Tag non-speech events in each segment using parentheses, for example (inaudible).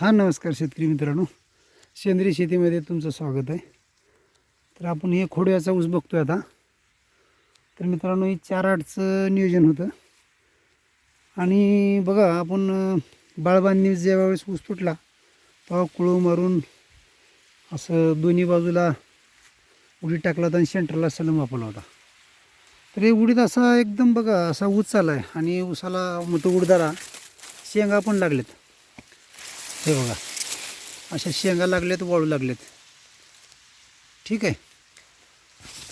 हा नमस्कार शेतकरी मित्रांनो. सेंद्रिय शेतीमध्ये तुमचं स्वागत आहे. तर आपण हे खोड्याचा ऊस बघतोय आता. तर मित्रांनो हे चार आठचं नियोजन होतं. आणि बघा आपण बाळबांनी ज्यावेळेस ऊस तुटला तेव्हा कुळू मारून असं दोन्ही बाजूला उडीत टाकला होता आणि सेंटरला सलम वापरला होता. तर हे उडीत असा एकदम बघा असा ऊस चालला आहे आणि ऊसाला मोठं उडदारा शेंगा पण लागलेत. हे बघा. अशा शेंगा लागल्यात वाळू लागलेत ठीक आहे?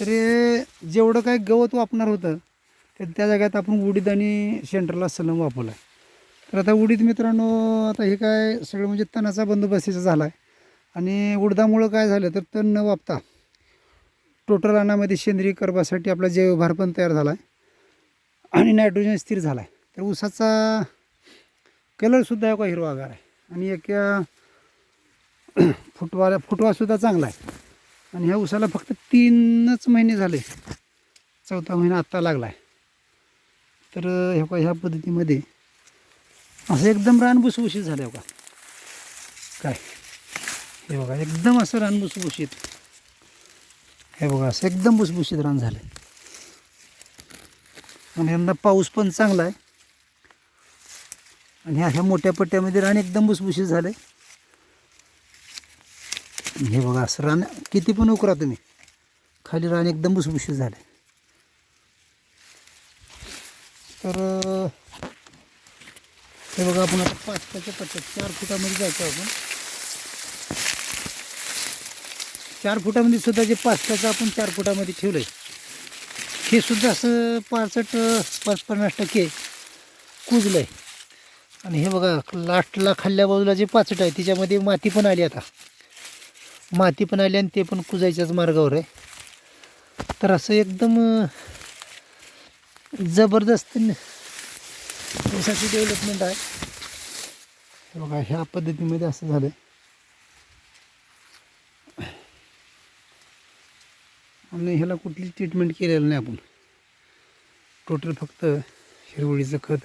तर जेवढं काय गवत वापरणार होतं तर त्या जाग्यात आपण उडीद आणि सेंटरला सलम वापरला. आहे तर आता उडीद मित्रांनो आता हे काय सगळं म्हणजे तणाचा बंदोबस्तीचा झाला आहे आणि उडदामुळं काय झालं तर तण न वापता टोटल अन्नामध्ये सेंद्रिय कर्बासाठी आपला जैवभार पण तयार झाला आहे आणि नायट्रोजन स्थिर झाला आहे तर ऊसाचा कलरसुद्धा का हिरवागार आहे. आणि एक (clears throat) फुटवा फुटवासुद्धा चांगला आहे. आणि ह्या उसाला फक्त तीनच महिने झाले. चौथा महिना आत्ता लागला आहे तर ह्या का ह्या पद्धतीमध्ये असं एकदम रानभुसभुशीत झालं आहे का काय? हे बघा एकदम असं रान भुसभुशीत हे बघा असं एकदम भुसभुशीत रान झालं आणि यंदा पाऊस पण चांगला आहे. आणि ह्या ह्या मोठ्या पट्ट्यामध्ये रान एकदम भुसभुशीत झाले हे बघा असं रान किती पण उकरा तुम्ही. खाली रान एकदम भुसभुशीत झाले तर हे बघा आपण आता पाच त्याच्या पट्ट्यात चार फुटामध्ये जायचं आपण. चार फुटामध्ये सुद्धा जे पाचटाचं आपण चार फुटामध्ये ठेवलं आहे हे सुद्धा असं पासष्ट पाच पन्नास टक्के कुजलं आहे आणि हे बघा लास्टला खाल्ल्या बाजूला जे पाचट आहे त्याच्यामध्ये माती पण आली आता. माती पण आली आणि ते पण कुजायच्याच मार्गावर आहे. तर असं एकदम जबरदस्त देशाची डेव्हलपमेंट आहे. बघा ह्या पद्धतीमध्ये असं झालं आणि ह्याला कुठली ट्रीटमेंट केलेलं नाही आपण. टोटल फक्त हिरवळीचं खत.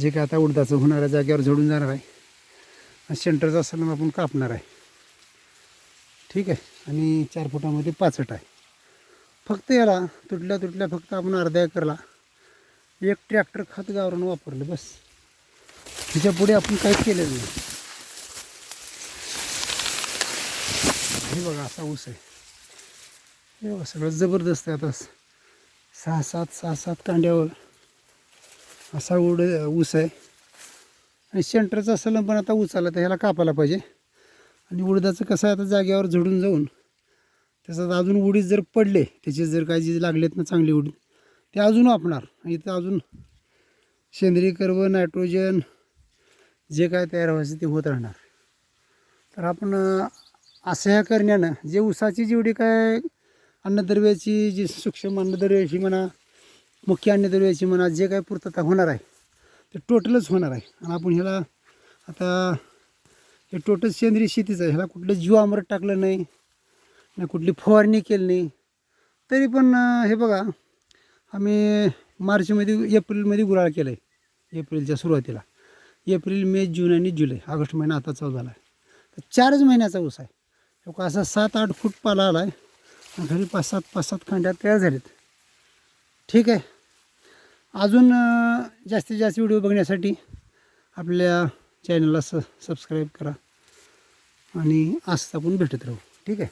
जे काय आता उडदाचं होणाऱ्या जागेवर झडून जाणार आहे. आणि सेंटरचा सलम आपण कापणार आहे. ठीक आहे. आणि चार फुटामध्ये पाचट आहे. फक्त याला तुटल्या तुटल्या फक्त आपण अर्ध्या एकरला एक ट्रॅक्टर खत गावरून वापरलं बस. त्याच्या पुढे आपण काहीच केलेलं नाही. हे बघा असा ऊस आहे. हे बघा सगळं जबरदस्त आहे आता. सहा सात सहा सात कांड्यावर असा उड ऊस आहे. आणि सेंटरचा सलम पण आता ऊस आला तर ह्याला कापायला पाहिजे. आणि उडदाचं कसं आहे आता जागेवर झडून जाऊन त्याच्यात अजून उडीद जर पडले त्याचे जर काही जे लागलेत ना चांगली उडीद ते अजून वापणार. आणि इथं अजून सेंद्रिय कर्व नायट्रोजन जे काय तयार व्हायचं ते होत राहणार. तर आपण असं ह्या करण्यानं जे ऊसाची जेवढी काय अन्नद्रव्याची जी सूक्ष्म अन्नद्रव्याची म्हणा मुख्य अन्नद्रव्याची म्हणा जे काय पूर्तता होणार आहे ते टोटलच होणार आहे. आणि आपण ह्याला आता हे टोटल सेंद्रिय शेतीचं आहे. ह्याला कुठलं जीवामृत टाकलं नाही ना कुठली फवारणी केली नाही. तरी पण हे बघा आम्ही मार्चमध्ये एप्रिलमध्ये गुराळ केलं आहे एप्रिलच्या सुरुवातीला. एप्रिल मे जून आणि जुलै ऑगस्ट महिना आता चालू झाला आहे. तर चारच महिन्याचा ऊस आहे. तो असा सात आठ फूट पाला आला आहे घरी पाच सात पाच सात खांड्या तयार झालेत. ठीक आहे. अजून जास्तीत जास्त व्हिडिओ बघण्यासाठी आपल्या चॅनलला स सबस्क्राईब करा आणि आस्था आपण भेटत राहू. ठीक आहे?